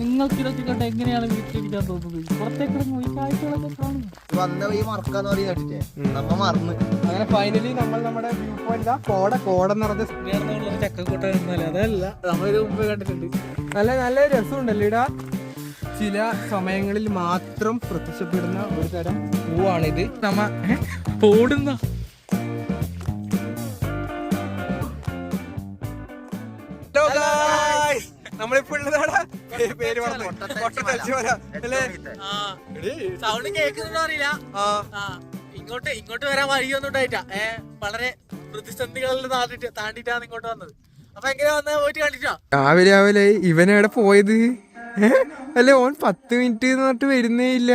നിങ്ങൾക്ക് ഇതൊക്കെ കണ്ട് എങ്ങനെയാണ് വീട്ടിലിരിക്കാൻ തോന്നുന്നത്? പുറത്തേക്ക് ഇറങ്ങും ഈ കാഴ്ചകളൊക്കെ കാണും വന്ന വഴി മറക്കാന്ന് പറയും കേട്ടിട്ടേ. നമ്മ മറന്ന്. അങ്ങനെ ഫൈനലി നമ്മൾ നമ്മുടെ വ്യൂ പോയിന്റ് കോട കോട നിറഞ്ഞ നേർന്നുള്ള ചക്കക്കൂട്ട എന്നല്ല അതല്ല. നമ്മളിത് മുമ്പ് കണ്ടിട്ടുണ്ട്. നല്ല നല്ല രസമുണ്ടല്ലോ ഇടാ. ചില സമയങ്ങളിൽ മാത്രം പ്രത്യക്ഷപ്പെടുന്ന ഒരു തരം പൂവാണിത്. നമ്മ? ഓടുന്ന? നമ്മളിപ്പോ ഉള്ളതാടാ. പേര് പറഞ്ഞു സൗണ്ട് കേൾക്കുന്നുണ്ടോ അറിയില്ല. ഇങ്ങോട്ട് ഇങ്ങോട്ട് വരാൻ വഴിയൊന്നും ഉണ്ടായിട്ടാ ഏ വളരെ പ്രതിസന്ധികളിൽ താണ്ടിട്ട് താണ്ടിട്ടാണ് ഇങ്ങോട്ട് വന്നത്. അപ്പൊ എങ്ങനെ വന്ന? പോയിട്ട് കണ്ടിട്ടോ? രാവിലെ രാവിലെ ഇവനെവിടെ പോയത്? അല്ലെ അല്ലേ ഓൻ പത്ത് മിനിറ്റ് എന്നിട്ട് പറഞ്ഞിട്ട് വരുന്നേ ഇല്ല.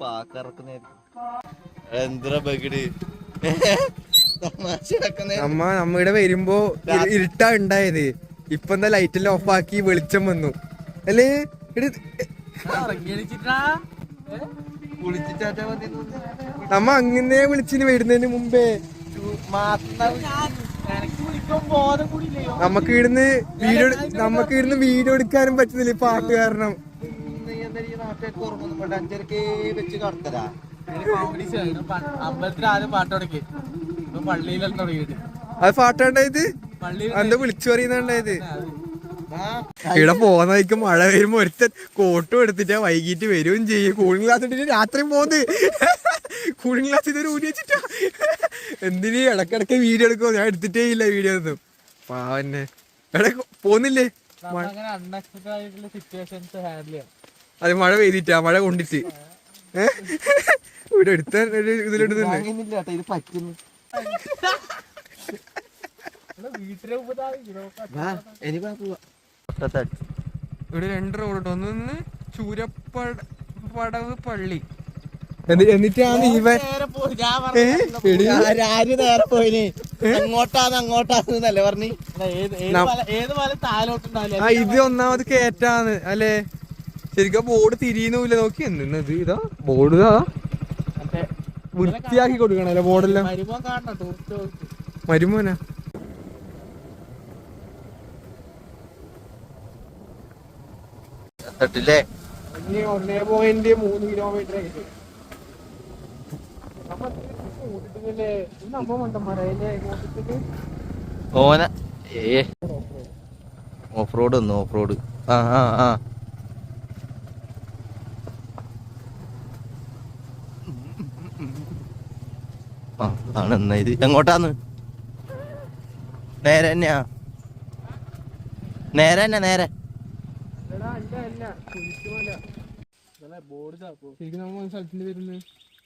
പാക്കറക്കുന്ന എന്തിനാ ബഗിട്? തമാശ നമ്മുടെ നമ്മ നമ്മ വരുമ്പോ ഇരു- ഇരുട്ടാ ഉണ്ടായത് ഇപ്പൊ എന്താ ലൈറ്റ് എല്ലാം ഓഫ് ആക്കി വെളിച്ചം വന്നു. അല്ലേ. നമ്മ അങ്ങനെ വിളിച്ചിന് വരുന്നതിന് മുമ്പേ. നമുക്ക് ഇവിടുന്ന് വീഡിയോ നമുക്ക് ഇവിടുന്ന് വീഡിയോ എടുക്കാനും പറ്റുന്നില്ല ഈ പാട്ട് കാരണം. അഞ്ചരക്കേ വെച്ച് കടത്തരാ അമ്പലത്തിൽ ആദ്യം പാട്ട് തുടങ്ങിയിട്ട് അത് പാട്ടാണ്ടായത് എന്താ വിളിച്ചു പറയുന്നുണ്ടായത് ഇവിടെ പോകുന്നതായിരിക്കും മഴ വരുമ്പോ ഒരുത്തൻ കോട്ടും എടുത്തിട്ടാ വൈകിട്ട് വരുകയും ചെയ്യും. കൂളിംഗ് ഗ്ലാസ് ഇട്ടിട്ട് രാത്രി പോകുന്നത്. കൂളിംഗ് ഗ്ലാസ് ഇതൊരു ഊരി വെച്ചിട്ടാ. എന്തിന് ഇടക്കിടക്ക് വീഡിയോ എടുക്കുമോ ഞാൻ എടുത്തിട്ടേ ഇല്ല വീഡിയോ ഒന്നും. പാവന്നെ. എവിടെ പോന്നില്ലേ അത് മഴ പെയ്തിട്ടാ. മഴ കൊണ്ടിട്ട്. ഏഹ് ഇവിടെ എടുത്ത ഒരു വാങ്ങുന്നില്ല കേട്ടോ ഇത് പറ്റുന്നു വീട്ടിലെ വാ ഇനി വാ പോവാ. കൊട്ടത്തടി. ഇവിടെ രണ്ട് റോഡ് ഒന്ന് ചൂരപ്പട പള്ളി. എന്നിട്ടാണ് ഇവൻ ആര് നേരെ പോയിന്? അങ്ങോട്ടാന്ന് അങ്ങോട്ടാന്നല്ലേ പറഞ്ഞ്? പറഞ്ഞു ഏത് താലോട്ടുണ്ടാവില്ല ഇത് ഒന്നാമത് കേറ്റാന്ന് അല്ലേ? ശരിക്കും ബോർഡ് തിരിയുന്നില്ല നോക്കി എന്നത് ഇതാ ബോർഡ് ഇതാ. വൃത്തിയാക്കി കൊടുക്കണല്ലേ ബോർഡെല്ലാം? മരുമോനാ? തട്ടില്ലേ ഒന്നേ പോയിന്റ് മൂന്ന് കിലോമീറ്റർ ഓന. ഏ. ഓഫ് റോഡ് ഒന്ന് ഓഫ് റോഡ്. ആ ആ ആ ആ ആണ് എന്നാ ഇത്. എങ്ങോട്ടാന്ന്? നേരെ തന്നെയാ. നേരെ തന്നെ നേരെ.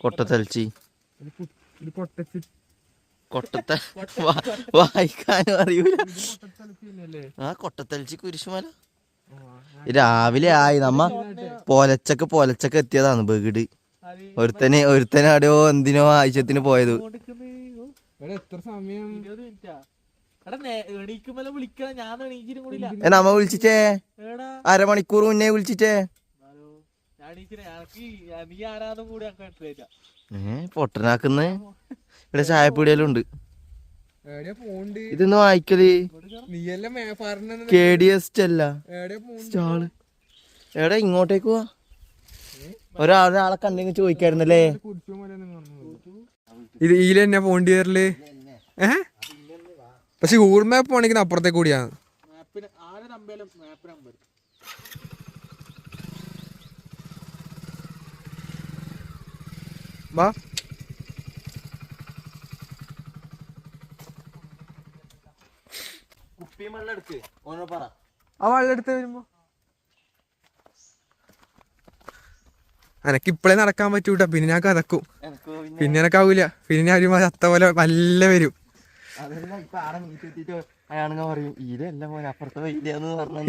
കൊട്ടത്തലച്ചി. കൊട്ടത്ത വായിക്കാനും അറിയൂല. ആ കൊട്ടത്തലച്ചി കുരിശുമല രാവിലെ ആയി നമ്മ പോലച്ചക്ക് പോലച്ചക്ക് എത്തിയതാണ് ബഗിട് ഒരുത്തനെ ഒരുത്തന് അവിടെയോ എന്തിനോ ആവശ്യത്തിന് പോയത്. എടാ നമ്മ വിളിച്ചിട്ടേ? എടാ. അരമണിക്കൂർ മുന്നേ വിളിച്ചിട്ടേ? പൊട്ടനാക്കുന്ന? ഇവിടെ ചായപ്പീടിയെല്ലാം ഉണ്ട് എവിടെയാ പോണ്ട് ഇതൊന്ന് വായിക്കൽ കെ ഡി എസ് അല്ല സ്റ്റാൾ. എവിടെ ഇങ്ങോട്ടേക്ക് പോവാ ഒരാളെ കണ്ടെങ്കിൽ ചോദിക്കായിരുന്നല്ലേ? ഇത് ഈല തന്നെ പോണ്ടി വരൽ ഏ? പക്ഷെ ഗൂഗിൾ മാപ്പ് വേണമെങ്കിൽ അപ്പുറത്തേക്ക് കൂടിയാണ് വാ. കുപ്പി മണ്ണെടുക്ക് ഓനോ പറ. ആ വെള്ളം എടുത്ത് വരുമ്പോ. എനക്ക് ഇപ്പളേ നടക്കാൻ പറ്റൂട്ട. പിന്നെ ഞാൻ കതക്കും. പിന്നെ എനക്കാവൂല. പിന്നെ ഞാൻ ഒരുമാതിരി അത്ത പോലെ നല്ല വരും.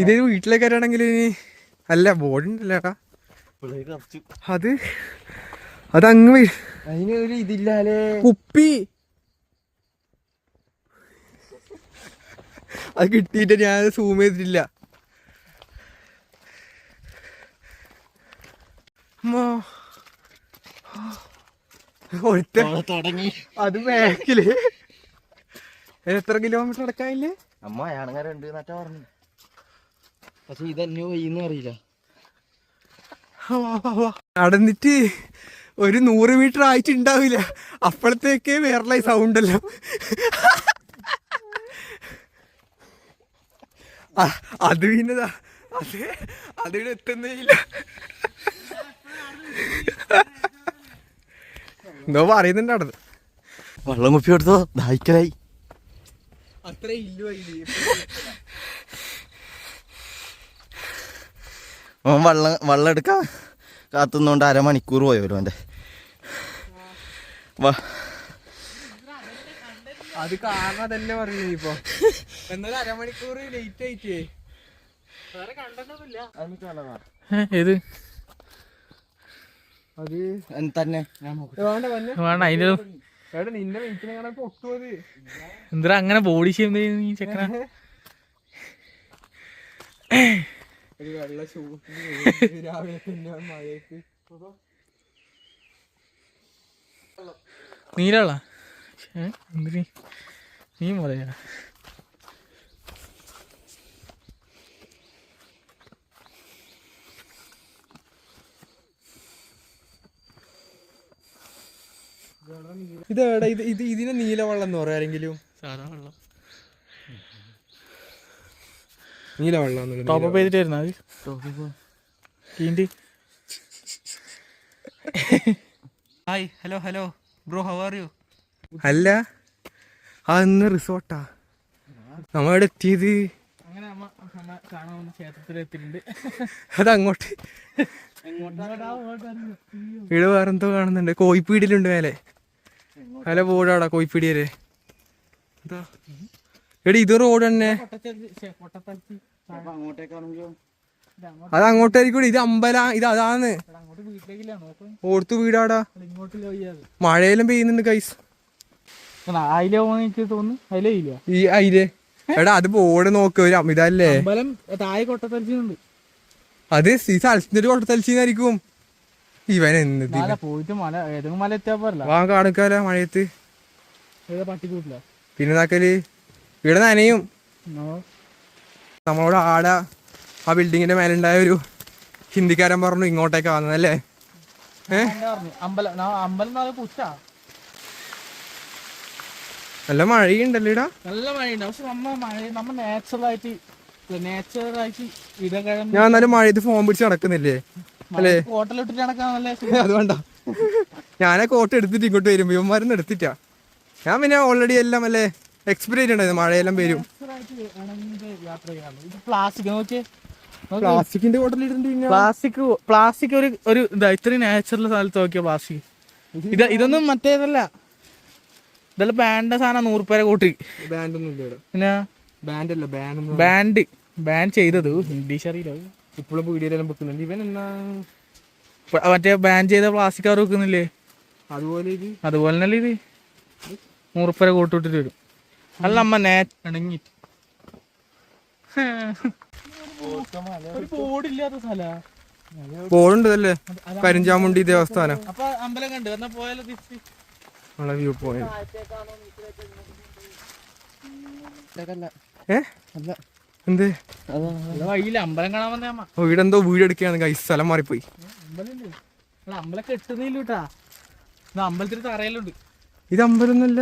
ഇതൊരു വീട്ടിലേക്ക് വരാണെങ്കിൽ ഇനി? അല്ല ബോർഡ് ഉണ്ടല്ലേട്ടാ അത് അതങ്ങ് വരും അതിന് ഒരു ഇതില്ലാലേ. കുപ്പി. അത് കിട്ടിയിട്ട് ഞാൻ സൂം ചെയ്തിട്ടില്ല അമ്മോ. ഒരുത്ത തുടങ്ങി. അത് ബാക്കിൽ. എത്ര കിലോമീറ്റർ നടക്കാനില്ല അമ്മ അയാളുങ്ങ ഉണ്ട് നറ്റാ പറഞ്ഞു. പക്ഷെ ഇതന്നെ വയ്യെന്ന് അറിയില്ല. നടന്നിട്ട് ഒരു നൂറ് മീറ്റർ ആയിട്ടുണ്ടാവില്ല. അപ്പോഴത്തേക്കേ വേറെ സൗണ്ട് അല്ലോ ആ, അത് പിന്നെതാ. അത് അതിവിടെ ഇല്ല. എന്തോ പറയുന്നുണ്ട് അവിടെ വെള്ളം കുപ്പി കൊടുത്തോ ദാഹിക്കലായി അത്ര ഇല്ല അവൻ വെള്ളം വെള്ളം എടുക്കാൻ കാത്തുന്നോണ്ട് അരമണിക്കൂർ പോയല്ലോ വാ. അത് കാരണം തന്നെ പറഞ്ഞു ഇപ്പൊ. എന്നാലും അരമണിക്കൂർ ലേറ്റ് ആയിട്ടേ. വേറെ കണ്ടൊന്നുമില്ല ഏത്? അത് തന്നെ. വേണ്ട അതിന്റെ അത് അങ്ങനെ ബോഡി ഷെയിം നീ ചെക്കന? ഷൂ നീലള്ള നീ മുതലാ എവിടെ? ഇത് ഇത് ഇതിനെ നീലവെള്ളം എന്ന് പറയാം ആരെങ്കിലും? സാധാ വെള്ളം. നീലവെള്ളം ടോപ്പ് അപ്പ് ചെയ്തിട്ട് വരുന്ന അത്? കീണ്ടി hi hello hello bro how are you അല്ല. ആ ഇന്ന് റിസോർട്ടാ. നമ്മളിവിടെ എത്തിയത്. അങ്ങനെ അമ്മ അതങ്ങോട്ട് എത്തിയിട്ടുണ്ട്. അത് അങ്ങോട്ട് ഇവിടെ വേറെന്തോ കാണുന്നുണ്ട്. കോഴിപ്പീടിലുണ്ട് മേലെ. മേലെ ബോർഡാടാ കോയിപ്പീടി വരെ എന്താ? എടി ഇത് റോഡ് തന്നെ. അത് അങ്ങോട്ടായിരിക്കും ഇത് അമ്പല ഇത് അതാന്ന് ഓർത്തു വീടാടാ. മഴയെല്ലാം പെയ്യുന്നുണ്ട് കൈസ് ഈ അയിൽ. എടാ അത് ബോർഡ് നോക്ക് ഒരു അമിതല്ലേ? അത് ഈ സ്ഥലത്തിന്റെ ഒരു കൊട്ടത്തലിച്ചായിരിക്കും ഇവൻ എന്നിട്ട് മല പോയിട്ട് മല ഏതെങ്കിലും മല എത്തിയാ പോരല്ല. വാ കാണിക്കാല മഴയത്ത്? ഏതാ പട്ടിക്കൂട്ടില്ല പിന്നെ നാക്കൽ ഇവിടെ നനയും. നമ്മളോട് ആട ആ ബിൽഡിങ്ങിന്റെ മേലുണ്ടായ ഒരു ഹിന്ദിക്കാരൻ പറഞ്ഞു ഇങ്ങോട്ടേക്ക് വന്നതല്ലേ നല്ല മഴയുണ്ടല്ലോ ഇടാ. നല്ല മഴയുണ്ട്. പക്ഷെ നമ്മ മഴ നമ്മ നേച്ചറായിട്ട് നേച്ചറായിട്ട് നാച്ചുറൽ ഞാൻ എന്നാലും മഴയത്ത് ഫോൺ പിടിച്ച് നടക്കുന്നില്ലേ? അല്ലേ. അതുകൊണ്ടാ. ഞാനാ കോട്ട് എടുത്തിട്ട് ഇങ്ങോട്ട് വരും. ഇവന്മാരൊന്നും എടുത്തിട്ടാ. ഞാൻ പിന്നെ ഓൾറെഡി എല്ലാം അല്ലേ എക്സ്പീരിയൻസ് ഉണ്ടായിരുന്നു. മഴയെല്ലാം വരും. പ്ലാസ്റ്റിക്കിന്റെ പ്ലാസ്റ്റിക് പ്ലാസ്റ്റിക് ഒരു ഒരു ഇതാ ഇത്രയും നാച്ചുറൽ സ്ഥലത്ത് നോക്കിയ പ്ലാസ്റ്റിക്? ഇത് ഇതൊന്നും മറ്റേതല്ല. ഇതെല്ലാം ബാൻഡ സാധനം നൂറുപേര പേരെ കൂട്ടി. ബാൻഡ് ഒന്നും ഇല്ല ബാൻഡ് അല്ല ബാൻ ബാൻഡ് ബാൻ ചെയ്തത്. ഇംഗ്ലീഷ് അറിയില്ല ഇപ്പോഴും വീഡിയോയിലെല്ലാം വെക്കുന്നുണ്ട്. ഇവൻ എന്നാ? മറ്റേ ബാൻ ചെയ്ത പ്ലാസ്റ്റിക് കവർ വെക്കുന്നില്ലേ? അതുപോലെ ഇത്. അതുപോലെ തന്നെ ഇത്. നൂറുപ്പര കൂട്ടിട്ടിട്ട് വരും. അല്ല അമ്മ നേറ്റ് ഇണങ്ങിട്ട് ഒരു ബോർഡില്ലാത്ത സ്ഥല. ബോർഡുണ്ട് അല്ലേ കരിഞ്ചാമുണ്ടി ദേവസ്ഥാനം. അപ്പൊ അമ്പലം കണ്ട്. എന്നാ പോയാലോ തിരിച്ച്. നമ്മളെ വ്യൂ ഏ? എന്ത്? ഇവിടെ അമ്പലം കാണാൻ വന്നേ അമ്മ. ഓ ഇവിടെ എന്തോ വീട് എടുക്കുകയാണ് കൈ സ്ഥലം മാറിപ്പോയി. ഇത് അമ്പലമൊന്നല്ല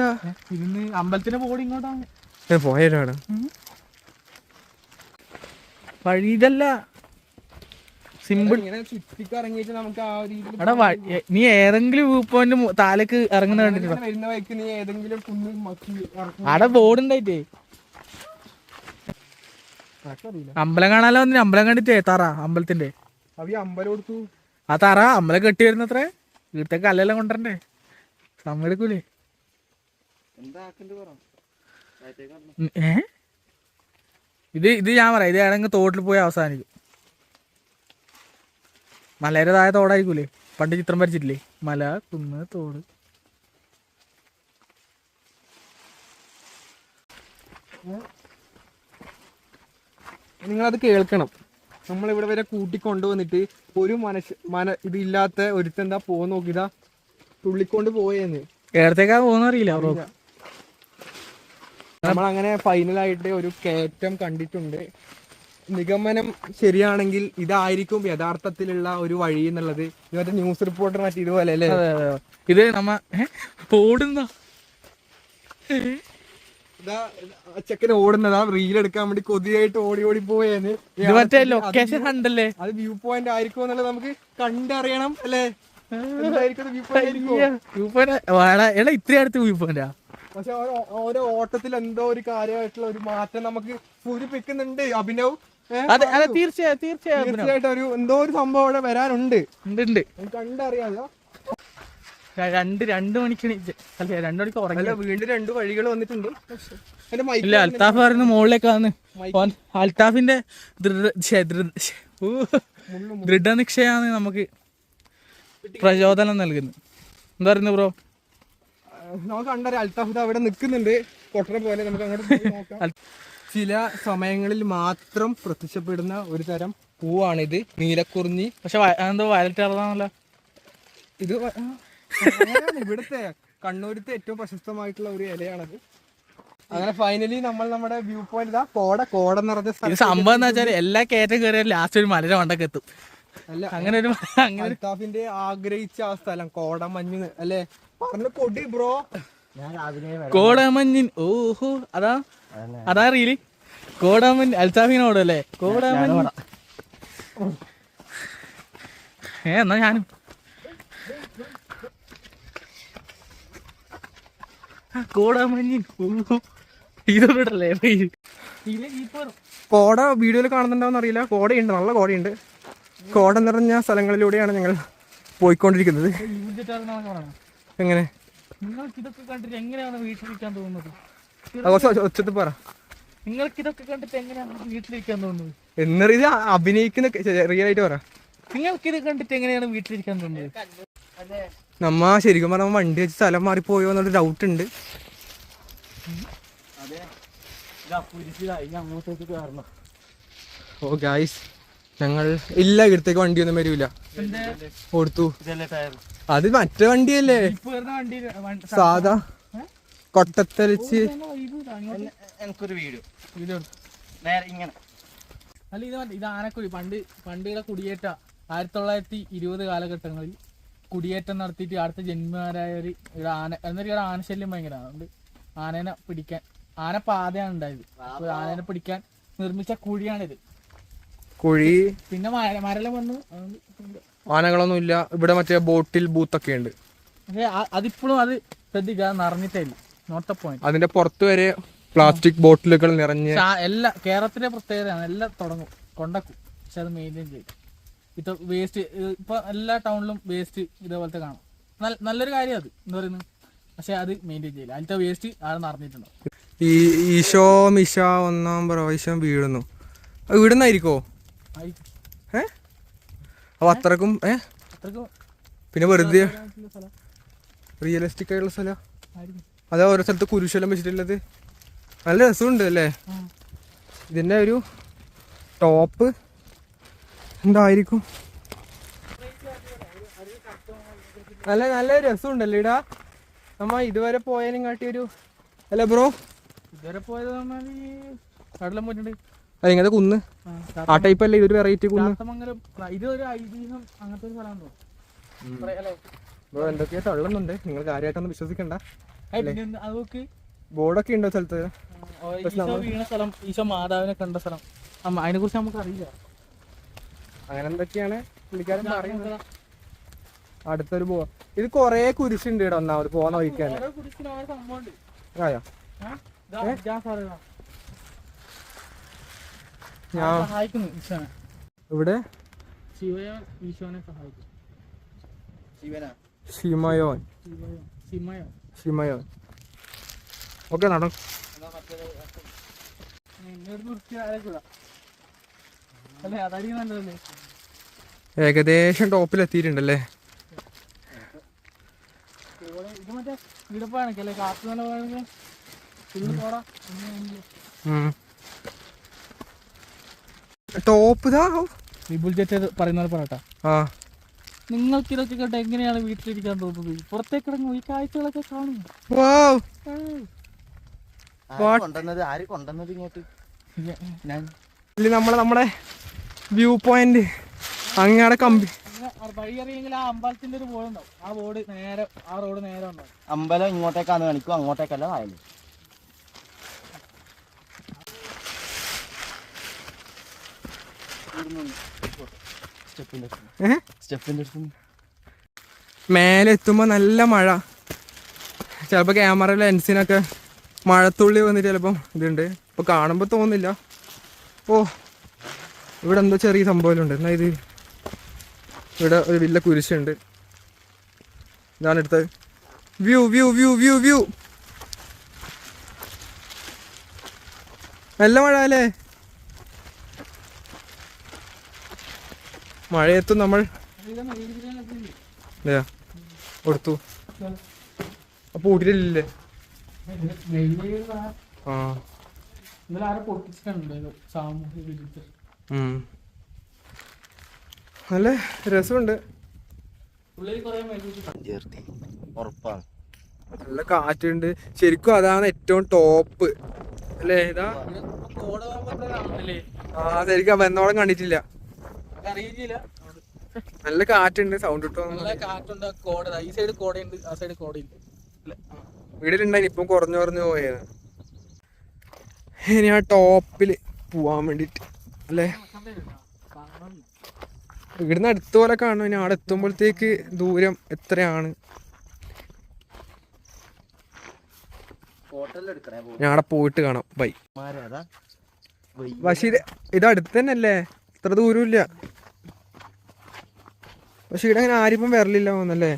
അമ്പലത്തിന്റെ ബോർഡ് ഇങ്ങോട്ടാണ്. ഏ, പോയാലാണ് വഴി ഇതല്ല. സിമ്പിൾ ഇങ്ങനെ ചുറ്റിക്കറങ്ങിയിട്ട് നമുക്ക് ആ ഒരു എടാ നീ ഏതെങ്കിലും വ്യൂ പോയിന്റ് താലേക്ക് ഇറങ്ങുന്ന കണ്ടിട്ടുണ്ടോ അവിടെ ബോർഡ് ഉണ്ടായിട്ടേ. അമ്പലം കാണാലോ വന്നിന് അമ്പലം കണ്ടിട്ടേ തറ അമ്പലത്തിന്റെ ആ തറ അമ്പലം കെട്ടി വരുന്നത്രേ? വീട്ടിലെ കല്ലെല്ലാം കൊണ്ടുവരണ്ടേ? സമയം എടുക്കൂലേ ഏ? ഇത് ഇത് ഞാൻ പറയാം. ഇത് ഏതെങ്കിലും തോട്ടിൽ പോയി അവസാനിക്കും. മലയുടെ താഴെ തോടായിരിക്കൂലേ? പണ്ട് ചിത്രം വരച്ചിട്ടില്ലേ? മല കുന്ന് തോട്. നിങ്ങളത് കേൾക്കണം. നമ്മളിവിടെ വരെ കൂട്ടിക്കൊണ്ടുവന്നിട്ട് ഒരു മനസ് മന ഇതില്ലാത്ത ഒരുത്തെന്താ പോ നോക്കിതാ തുള്ളിക്കൊണ്ട് പോയെന്ന്. കേരളത്തേക്കാ പോകുന്ന അറിയില്ല ബ്രോ നമ്മളങ്ങനെ ഫൈനലായിട്ട് ഒരു കയറ്റം കണ്ടിട്ടുണ്ട്. നിഗമനം ശരിയാണെങ്കിൽ ഇതായിരിക്കും യഥാർത്ഥത്തിലുള്ള ഒരു വഴി എന്നുള്ളത്. മറ്റേ ന്യൂസ് റിപ്പോർട്ടർ മറ്റേ ഇതുപോലെ അല്ലേ. ഇത് നമ്മ പോടുന്ന? ഓടുന്ന ചെക്കൻ ആ റീൽ എടുക്കാൻ വേണ്ടി കൊതിയായിട്ട് ഓടി ഓടി പോയേന്ന് മറ്റേ ലൊക്കേഷൻ കണ്ടല്ലേ അത് വ്യൂ പോയിന്റ് ആയിരിക്കും എന്നുള്ളത് നമുക്ക് കണ്ടറിയണം അല്ലേ? എടാ ഇത്ര അടുത്ത് വ്യൂ പോയിന്റാ പക്ഷെ ഓരോ ഓട്ടത്തിൽ എന്തോ ഒരു കാര്യമായിട്ടുള്ള ഒരു മാറ്റം നമുക്ക് പൂരിപ്പിക്കുന്നുണ്ട് അഭിനവ്. അതെ അതെ തീർച്ചയായും തീർച്ചയായും. തീർച്ചയായിട്ടും ഒരു എന്തോ ഒരു സംഭവം അവിടെ വരാനുണ്ട്. ഉണ്ട് ഉണ്ട് നമുക്ക് കണ്ടറിയാലോ ര- രണ്ട് രണ്ട് മണിക്ക് എണീച്ച് അല്ല രണ്ട് മണിക്ക് ഉറങ്ങി. അല്ല വീണ്ടും രണ്ട് വഴികൾ വന്നിട്ടുണ്ട്. ഇല്ല അൽത്താഫ് പറയുന്ന മുകളിലേക്കാണ്. ഓൻ അൽത്താഫിന്റെ ദൃഢനിക്ഷയാണ് നമുക്ക് പ്രചോദനം നൽകുന്നത്. എന്താ പറയുന്നത് ബ്രോ? നമുക്ക് കണ്ടറിയാം അൽത്താഫ് അവിടെ നിൽക്കുന്നുണ്ട്. കൊട്ടനെ പോലെ നമുക്ക് അങ്ങോട്ട് ചില സമയങ്ങളിൽ മാത്രം പ്രത്യക്ഷപ്പെടുന്ന ഒരു തരം പൂവാണിത്. നീലക്കുറിഞ്ഞി. പക്ഷെ എന്തോ വയലറ്റ് കളറാണല്ലോ. ഇത് ഇവിടുത്തെ കണ്ണൂരത്തെ ഏറ്റവും പ്രശസ്തമായിട്ടുള്ള ഒരു ഇലയാണത്. അങ്ങനെ ഫൈനലി നമ്മൾ നമ്മുടെ വ്യൂ പോയിന്റ് ഇതാ കോട കോട നിറഞ്ഞ സ്ഥലം സംഭവം എന്ന് വെച്ചാൽ എല്ലാ കയറ്റം കയറിയാൽ ലാസ്റ്റ് ഒരു മലയുടെ മണ്ടക്ക് എത്തും. അല്ല അങ്ങനെ ഒരു അങ്ങനെ അൽത്താഫിന്റെ ആഗ്രഹിച്ച ആ സ്ഥലം കോട മഞ്ഞ് അല്ലേ? പറഞ്ഞ കൊടി ബ്രോ കോടമഞ്ഞിൻ ഓഹോ അതാ അതാ റീലി കോടമഞ്ഞ് അൽത്താഫിനോട് അല്ലേ? കോടമഞ്ഞിൻ ഏ എന്നാ ഞാനും കോടമഞ്ഞിൻ കോട വീഡിയോയിൽ കാണുന്നുണ്ടോന്ന് അറിയില്ല. കോടയുണ്ട് നല്ല കോടയുണ്ട്. കോട നിറഞ്ഞ സ്ഥലങ്ങളിലൂടെയാണ് ഞങ്ങൾ പോയിക്കൊണ്ടിരിക്കുന്നത്. എങ്ങനെ? നിങ്ങൾക്ക് ഇതൊക്കെ കണ്ടിട്ട് എങ്ങനെയാണ് വീട്ടിലിരിക്കാൻ തോന്നുന്നത്? പറ. നിങ്ങൾക്ക് ഇതൊക്കെ കണ്ടിട്ട് എങ്ങനെയാണ് വീട്ടിലിരിക്കാൻ തോന്നുന്നത്? എന്നറിയത് അഭിനയിക്കുന്ന റിയൽ ആയിട്ട് പറ. നിങ്ങൾക്ക് ഇത് കണ്ടിട്ട് എങ്ങനെയാണ് വീട്ടിലിരിക്കാൻ തോന്നുന്നത്? നമ്മ ശരിക്കും പറഞ്ഞാൽ വണ്ടി വെച്ച് സ്ഥലം മാറി പോയോ എന്നൊരു ഡൗട്ട് ഉണ്ട് ഓ ഗായ്സ് ഞങ്ങൾ ഇല്ല ഇവിടത്തേക്ക് വണ്ടിയൊന്നും വരൂല. കൊടുത്തു അത് മറ്റേ വണ്ടിയല്ലേ? സാധാ. കൊട്ടത്തലിച്ച് എനിക്കൊരു വീഡിയോ. വീഡിയോ നേരെ ഇങ്ങനെ. അല്ല ഇത് ഇത് ആനക്കുഴി. പണ്ട് പണ്ടുകളെ കുടിയേറ്റ ആയിരത്തി തൊള്ളായിരത്തി ഇരുപത് കാലഘട്ടങ്ങളിൽ കുടിയേറ്റം നടത്തിയിട്ട് അടുത്ത ജന്മമാരായ ഒരു ആന എന്നൊരു ഇവിടെ ആനശല്യം ഭയങ്കര. അതുകൊണ്ട് ആനേനെ പിടിക്കാൻ ആന പാതയാണ് ഉണ്ടായത്. ആനേനെ പിടിക്കാൻ നിർമ്മിച്ച കുഴിയാണിത്. കുഴി. പിന്നെ മരലം വന്നു. ഉണ്ട്. ആനകളൊന്നും ഇല്ല. ഇവിടെ മറ്റേ ബോട്ടിൽ ബൂത്തൊക്കെ ഉണ്ട്. പക്ഷേ അതിപ്പോഴും അത് ശ്രദ്ധിക്കുക അത് നിറഞ്ഞിട്ടില്ല നോട്ട് പോയിന്റ് അതിന്റെ പുറത്ത് വരെ പ്ലാസ്റ്റിക് ബോട്ടിലുകൾ നിറഞ്ഞ് എല്ലാ കേരളത്തിലെ പ്രത്യേകതയാണ് എല്ലാം തുടങ്ങും. കൊണ്ടക്കും. പക്ഷെ അത് മെയിന്റെയിൻ ചെയ്യും. ഇത് വേസ്റ്റ് ഇപ്പൊ എല്ലാ ടൗണിലും വേസ്റ്റ് ഇതേപോലത്തെ കാണാം. നല്ല- നല്ലൊരു കാര്യം അത്. എന്ന് പറയുന്നത് പക്ഷെ അത് മെയിന്റെയിൻ ചെയ്യില്ല. അതിലത്തെ വേസ്റ്റ് ആടെ നടന്നിട്ടുണ്ടോ ഈ ഈശോ മിശ ഒന്നാം പ്രാവശ്യം വീഴുന്നു. വീടുന്നായിരിക്കോ? ഏ? അപ്പൊ അത്രക്കും ഏ? അത്രക്കും പിന്നെ വെറുതെ റിയലിസ്റ്റിക് ആയിട്ടുള്ള സ്ഥലം. അതെ ഓരോ സ്ഥലത്ത് കുരിശെല്ലാം വെച്ചിട്ടുള്ളത്. നല്ല രസമുണ്ട് അല്ലേ. ഇതിന്റെ ഒരു ടോപ്പ് എന്തായിരിക്കും? നല്ല നല്ല രസമുണ്ടല്ലോ ഇടാ. നമ്മ ഇതുവരെ പോയതിനും കാട്ടി ഒരു അല്ല ബ്രോ? ഇതുവരെ പോയത് കടലം പോയിട്ടുണ്ട്. അല്ല ഇങ്ങനത്തെ കുന്ന്. ആ, ടൈപ്പ് അല്ലേ? ഇതൊരു വെറൈറ്റി കുന്ന്. ഇതൊരു ഐതിഹ്യം അങ്ങനത്തെ ഒരു സ്ഥലമാണോ അല്ലേ? ബ്രോ എന്തൊക്കെയാ തള്ളുന്നുണ്ട്. നിങ്ങൾ കാര്യമായിട്ടൊന്നും വിശ്വസിക്കണ്ട. ബോർഡൊക്കെ ഉണ്ടോ സ്ഥലത്ത്? ഈശോ വീണ സ്ഥലം ഈശോ മാതാവിനെ കണ്ട സ്ഥലം. അതിനെ കുറിച്ച് നമുക്ക് അറിയില്ല അങ്ങനെ എന്തൊക്കെയാണ് പുള്ളിക്കാരൻ പറയുന്നത്? അടുത്തൊരു പോവാ ഇത് കൊറേ കുരിശുണ്ട് ഇവിടെ ഒന്നാമത് ആയോ? ഇതാ സാറേ, ഞാൻ ഇവിടെ ശിമയോൻ. ഷിമയോൻ ഓക്കെ നടക്കും അല്ലേ അതായിരിക്കും നല്ലതല്ലേ ഏകദേശം ടോപ്പിൽ എത്തിയിട്ടുണ്ടല്ലേ? ടോപ്പ് വിപുൽ ജെറ്റ് പറയുന്ന പോലെ പറയട്ടെ. ആ. നിങ്ങൾക്ക് ഇതൊക്കെ കണ്ട് എങ്ങനെയാണ് വീട്ടിലിരിക്കാൻ തോന്നുന്നത്? പുറത്തേക്കിടങ്ങും ഈ കാഴ്ചകളൊക്കെ കാണും. നമ്മളെ നമ്മുടെ വ്യൂ പോയിന്റ് അങ്ങാടെ കമ്പി. അങ്ങനെ വഴി അറിയെങ്കിൽ ആ അമ്പലത്തിന്റെ ഒരു ബോർഡ് ഉണ്ടാവും ആ ബോർഡ് നേരെ ആ റോഡ് നേരെ ഉണ്ടാവും അമ്പലം ഇങ്ങോട്ടേക്കാന്ന് കാണിക്കും അങ്ങോട്ടേക്കല്ല വായൽ. മേലെ എത്തുമ്പോൾ നല്ല മഴ. ചിലപ്പോ ക്യാമറ ലെൻസിനൊക്കെ മഴത്തുള്ളി വന്നിട്ട് ചിലപ്പം ഇതുണ്ട്. ഇപ്പൊ കാണുമ്പോ തോന്നില്ല. ഓ ഇവിടെ എന്തോ ചെറിയ സംഭവമുണ്ട് എന്നാ ഇത് ഇവിടെ ഒരു വലിയ കുരിശുണ്ട്. ഇതാണ് എടുത്തത് view view view view view. നല്ല മഴ അല്ലേ? മഴയത്തും നമ്മൾ? കൊടുത്തു. അപ്പൊ ഊട്ടിയില്ലേ ആ. ഇന്നലെ ആരെ പൊട്ടിച്ചിട്ടുണ്ട് സാമൂഹ്യ വിരുദ്ധർ. ഉം. നല്ല രസമുണ്ട്. നല്ല കാറ്റുണ്ട്. ശരിക്കും അതാണ് ഏറ്റവും ടോപ്പ്. അല്ലേ ഇതാ? ആ ശരിക്കും വന്നോളം കണ്ടിട്ടില്ല. നല്ല കാറ്റുണ്ട് സൗണ്ട് വീട്ടിലുണ്ടായി ഇപ്പം കുറഞ്ഞു കുറഞ്ഞു പോയത് ഇനി ആ ടോപ്പിൽ പോവാൻ വേണ്ടിട്ട് അല്ലേ? ഇവിടുന്ന് അടുത്ത പോലെ കാണും. ഇനി അവിടെ എത്തുമ്പോഴത്തേക്ക് ദൂരം എത്രയാണ്? ഞാൻ അവിടെ പോയിട്ട് കാണാം. ബൈ. പക്ഷെ ഇത് അടുത്ത് തന്നെ അല്ലേ ഇത്ര ദൂരമില്ല പക്ഷെ ഇവിടെ അങ്ങനെ ആരിപ്പം വരലില്ല തോന്നല്ലേ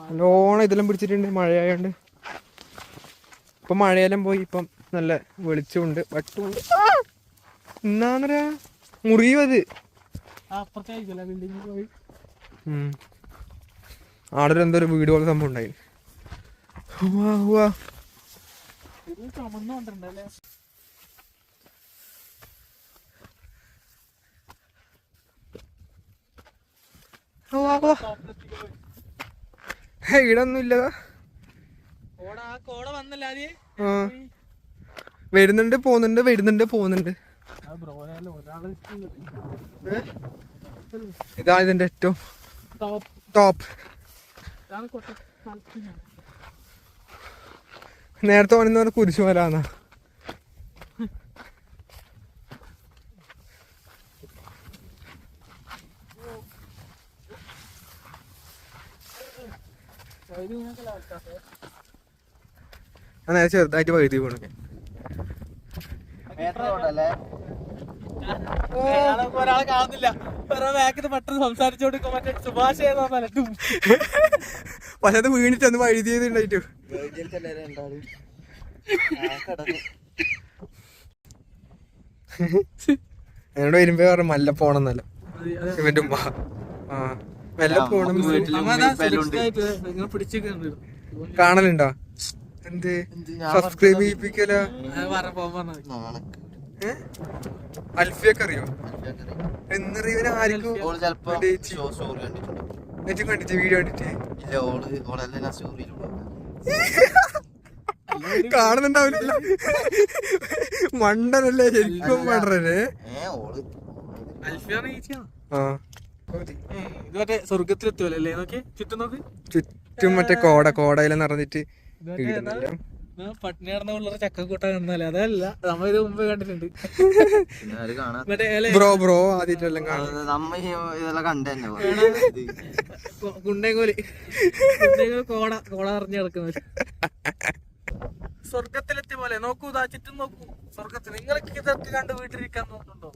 നല്ലോണം ഇതെല്ലാം പിടിച്ചിട്ടുണ്ട്. മഴയായോണ്ട്. ഇപ്പൊ മഴയെല്ലാം പോയി. ഇപ്പം നല്ല വെളിച്ചമുണ്ട്. വട്ടുമുണ്ട് എന്നാന്നറിയാ മുറിയും അത്. അപ്പുറത്തേക്കല്ല ബിൽഡിംഗ് പോയി. ഉം. ആടെ ഒരു എന്തോ ഒരു വീട് പോലെ സംഭവം ഉണ്ടായി. വാ വാ ഇത് ചുമന്നു കൊണ്ടിട്ടുണ്ടല്ലേ വാ വാ ഹേ, ഇവിടെ ഒന്നും ഇല്ലതാ. കോട ആ കോട വന്നല്ല ആദ്യം? ആ. വരുന്നുണ്ട് പോകുന്നുണ്ട് വരുന്നുണ്ട് പോകുന്നുണ്ട്. ഇതാ ഇതിന്റെ ഏറ്റവും ടോപ്പ് നേരത്തെ പറഞ്ഞ പറഞ്ഞ കുരിശുമലാന്നാ ആ നേരെ ചെറുതായിട്ട് വൈദ്യുതി പോണു. ഒരാളെ കാണുന്നില്ല. പെട്ടെന്ന് മറ്റേ സുഭാഷ് പക്ഷെ അത് വീണിട്ട് ഒന്ന് വഴുതിയതുണ്ടായിട്ടു എന്നോട് വരുമ്പോ പറഞ്ഞു മല്ല പോണെന്നല്ല ഇവന്റെ ഉമ്മ. ആ മെല്ലെ പോണം കാണലുണ്ടോ? എന്ത്? സബ്സ്ക്രൈബ് ചെയ്യിപ്പിക്കല അൽഫിയൊക്കെ. അറിയോ എന്നറിയാൻ ആർക്കും എന്നിട്ട് കണ്ടിട്ട് വീഡിയോ കണ്ടിട്ട്? കാണുന്നുണ്ടാവില്ല മണ്ടനല്ലേ ശരിക്കും മണ്ടനെ ആ. ഇത് മറ്റേ സ്വർഗത്തിലെത്തുമല്ലോ നോക്കി ചുറ്റും നോക്ക്. ചുറ്റും മറ്റേ കോട കോടയിലെന്ന് നിറഞ്ഞിട്ട് പട്ടിണി കിടന്ന പിള്ളേർ ചക്കക്കൂട്ട കണ്ടാലേ അതല്ല നമ്മ ഇത് മുമ്പ് കണ്ടിട്ടുണ്ട്. ബ്രോ ബ്രോ ആദ്യമായിട്ടെല്ലാം കാണുന്നത്. കുണ്ടേങ്കോലി കോട കോട അറിഞ്ഞു കിടക്കുന്നത് സ്വർഗത്തിലെത്തിയ പോലെ. നോക്കൂ ചുറ്റും നോക്കൂ. സ്വർഗത്തിൽ നിങ്ങൾക്ക് ഇതൊക്കെ കണ്ട് വീട്ടിലിരിക്കാൻ നോക്കുന്നുണ്ടോ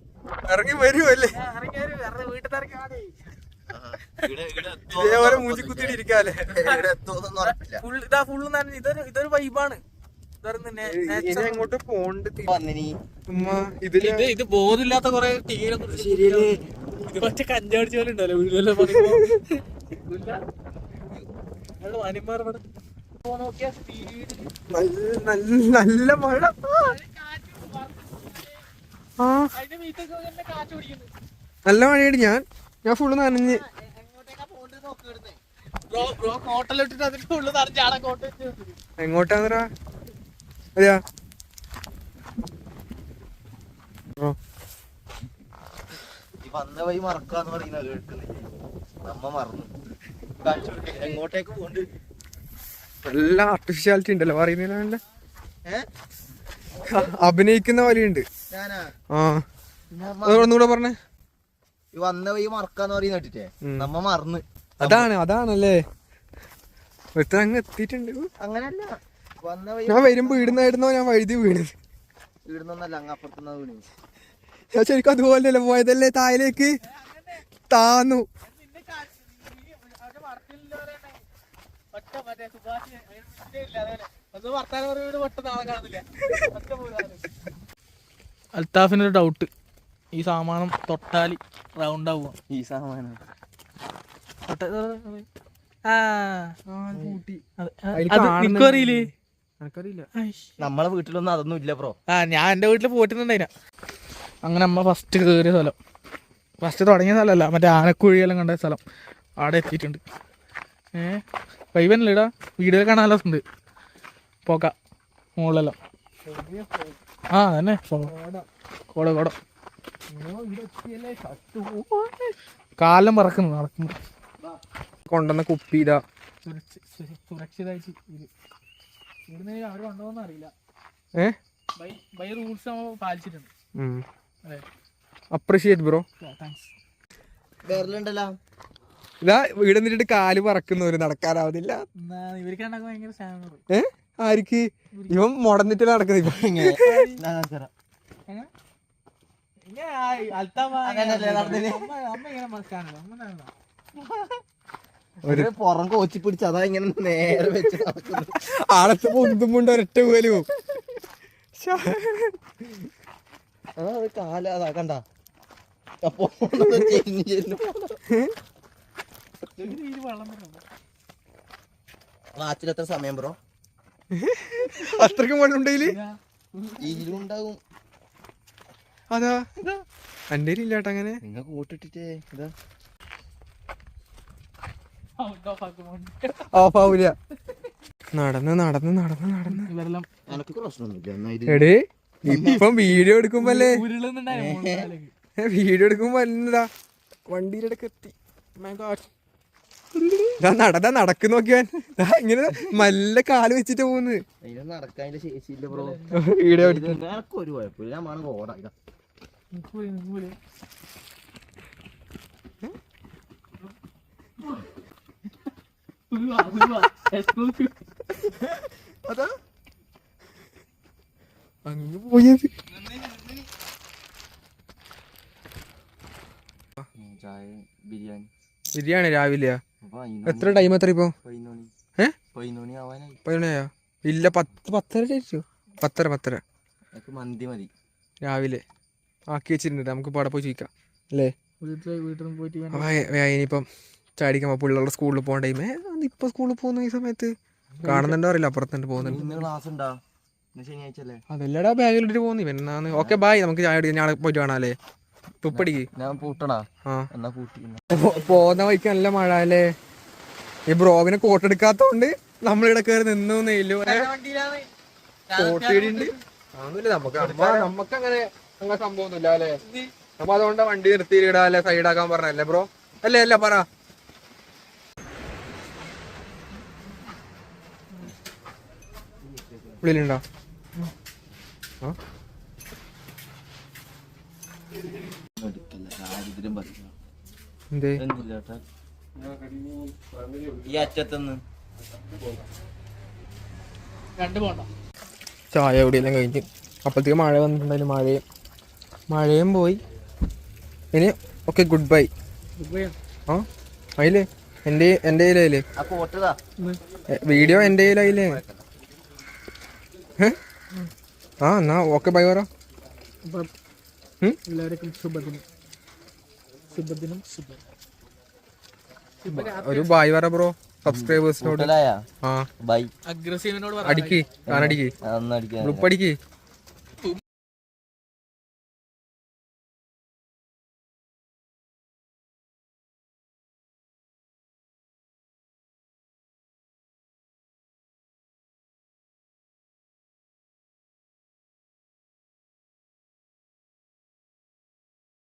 ഇറങ്ങി വരുമല്ലേ ഇറങ്ങി വരും. വീട്ടിൽ ഇറങ്ങി ഇതേപോലെ മൂഞ്ചി കുത്തിയിട്ട് ഇരിക്കാല്ലേ? ഇതാ ഫുള്ള് നനഞ്ഞു ഇതൊരു ഇതൊരു വൈബാണ് ഇത് ബോധമില്ലാത്ത കൊറേ കുറിച്ച് ഇത് മറ്റേ കഞ്ചാടിച്ച പോലെ ഉണ്ടല്ലോ വീടുകളിലെ അനിമാർ നല്ല മഴ. നല്ല മഴയാണ് ഞാൻ. ഞാൻ ഫുള്ള് നനഞ്ഞ്. എങ്ങോട്ടാന്നറാ അതെയാ? വന്ന വഴി മറക്കാന്ന് പറയുന്ന കേൾക്കുന്നില്ലേ. നമ്മ മറന്നു. എങ്ങോട്ടേക്ക് പോണ്ട് നല്ല ആർട്ടിഫിഷ്യാലിറ്റി ഉണ്ടല്ലോ. പറയുന്നില്ല അഭിനയിക്കുന്ന പോലെയുണ്ട് ആ. ഒന്നുകൂടെ പറഞ്ഞേ. ഈ വന്ന വഴി മറക്കാന്ന് പറയുന്ന കേട്ടിട്ടേ. നമ്മ മറന്ന്. അതാണ് അതാണല്ലേ. ഒരുത്തൻ അങ്ങ് എത്തിയിട്ടുണ്ട്. അങ്ങനല്ല. വന്ന വഴി ഞാൻ വരുമ്പോ ഇടുന്നായിരുന്നോ ഞാൻ വഴുതി വീണത് ഇടുന്നല്ല അങ്ങ് അപ്പുറത്തുനിന്ന് വീണു. ഞാൻ ശരിക്കും അതുപോലെയല്ലേ പോയതല്ലേ തായലേക്ക് താന്നു. അതേപോലെ. അൽത്താഫിനൊരു ഡൗട്ട് ഈ സാമാനം തൊട്ടാൽ റൗണ്ട് ആവുക. ഈ സാമാനം. അറിയില്ലേ? നമ്മളെ വീട്ടിലൊന്നും അതൊന്നും ഇല്ല ബ്രോ. ആ ഞാൻ എന്റെ വീട്ടിൽ പോയിട്ടുണ്ടായിന അങ്ങനെ അമ്മ ഫസ്റ്റ് കയറിയ സ്ഥലം. ഫസ്റ്റ് തുടങ്ങിയ സ്ഥലമല്ല മറ്റേ ആനക്കുഴിയെല്ലാം കണ്ട സ്ഥലം. അവിടെ എത്തിയിട്ടുണ്ട്. ഏ വൈവനല്ലേടാ വീഡിയോ കാണാൻ നല്ല ഉണ്ട് പോക്ക മുകളിലെല്ലാം. ആ തന്നെ കോട കോട കാലം പറക്കുന്നു നടക്കുന്നു. കൊണ്ടുവന്ന കുപ്പി ഇതാ. സുരക്ഷിതമായിട്ട് ഇവിടുന്ന് അവർ കൊണ്ടുപോകുന്ന അറിയില്ല. ബൈ ബൈ റൂൾസ് നമ്മൾ പാലിച്ചിട്ടുണ്ട്. Appreciate bro. ഇതാ നിന്നിട്ട് കാൽ പറക്കുന്നവര് നടക്കാനാവുന്നില്ല. എന്നാ ഇവർക്ക് രണ്ടാക്കും ഭയങ്കര സ്റ്റാമിന ഏ? ആർക്ക്? ഇവൻ മുടന്നിട്ട് നടക്കുന്നത് ഇപ്പൊ? എങ്ങനെ? ഒരു പുറം കോച്ചി പിടിച്ച് അതാ ഇങ്ങനെ നേരെ വെച്ച് ആളത്ത് പൊന്തും കൊണ്ട് ഒരൊറ്റ പോലും. കാല അതാ കണ്ട. വാച്ചിൽ എത്ര സമയം ബ്രോ? അത്രക്കും വെള്ളം ഉണ്ടെങ്കിൽ ഇതിലുണ്ടാവും അതാ എന്റെ ഇല്ലാട്ടോ അങ്ങനെ. നിങ്ങൾ ഇതാ. ഓഫ് ആവൂല. നടന്ന് നടന്ന് നടന്ന് നടന്ന്. ഇത് എടേ ഇപ്പം വീഡിയോ എടുക്കുമ്പല്ലേ. വീഡിയോ എടുക്കുമ്പോ എന്നതാ വണ്ടിയുടെ ഇടയ്ക്ക് എത്തി My God. നടക്ക് നോക്കിയാൻ ഇങ്ങനെ നല്ല കാൽ വെച്ചിട്ട് പോകുന്നത് അതിന് നടക്കാൻ അതിന്റെ ശേഷിയില്ല ബ്രോ. വീഡിയോ എനക്ക് ഉരുള. Exclusive. അതാ അങ്ങ് പോയത് ബിരിയാണി ബിരിയാണി രാവിലെയാ എത്ര ടൈം എത്ര ഇപ്പൊ പതിനോണി ഏ? പതിനോണി ആവാനായി പതിനൊന്നരയോ ഇല്ല പത്ത് പത്തര കഴിച്ചു? പത്തര പത്തര. മന്തി മതി. രാവിലെ. ആക്കി വെച്ചിട്ടുണ്ട്. നമുക്ക് ഇപ്പോൾ അവിടെ പോയി ചോദിക്കാം. അല്ലേ? വീട്ടിൽ നിന്ന് പോയിട്ട് ഇനിയിപ്പം ചാടിക്കാൻ പിള്ളേരുടെ സ്കൂളിൽ പോകേണ്ട ടൈമേ. ഇപ്പൊ സ്കൂളിൽ പോകുന്ന ഈ സമയത്ത് കാണുന്നുണ്ടോ അറിയില്ല. അപ്പുറത്തുണ്ട് പോകുന്നുണ്ട്. ഇന്ന് ക്ലാസ് ഉണ്ടാ? ഇന്ന് ശനിയാഴ്ച അല്ലേ? അതെല്ലാടാ ബാഗിലിട്ട് പോകുന്നു. ഇവനാന്ന് ഓക്കെ ബായ് നമുക്ക് ചായ കുടിക്കാം. നാളെ പോയിട്ട് കാണാല്ലേ തുപ്പടിക്ക്. ഞാൻ പൂട്ടണാ? ആ. എന്നാ പൂട്ടി പോ- പോകുന്ന വഴിക്ക് നല്ല മഴ അല്ലേ? ഈ ബ്രോഗിന് കോട്ട് എടുക്കാത്തോണ്ട് നമ്മളിവിടെ കയറി നിന്നു നെയ്യല്ലോ കോട്ടിയിടുണ്ട് അതൊന്നുമില്ല നമുക്ക് അമ്മ നമുക്ക് അങ്ങനെ സംഭവമൊന്നുമില്ല അല്ലേ? അപ്പൊ അതുകൊണ്ട് വണ്ടി നിർത്തിയിടാ അല്ലെ? സൈഡാക്കാൻ പറഞ്ഞല്ലേ ബ്രോ അല്ലേ അല്ല പറ. ഉള്ളിലുണ്ടോ? എന്തേ? ഈ അറ്റത്തുനിന്ന് ചായ എവിടെയെല്ലാം കഴിഞ്ഞ്. അപ്പോഴത്തേക്ക് മഴ വന്നിട്ടുണ്ടായിരുന്നു മഴയും. മഴയും പോയി. ഇനി ഓക്കെ ഗുഡ് ബൈ ആ അതിലേ എന്റെ എന്റെ കയ്യിലായില്ലേ? വീഡിയോ എന്റെ കയ്യിലായില്ലേ? ആ എന്നാ ഓക്കെ ബൈ പറ? എല്ലാവർക്കും ശുഭദിനം. ശുഭദിനം ഒരു ബായ് പറ ബ്രോ സബ്സ്ക്രൈബേഴ്സിനോട് ആ. ബൈ അഗ്രസീവിനോട് അടിക്ക് ഗ്രൂപ്പ് അടിക്ക്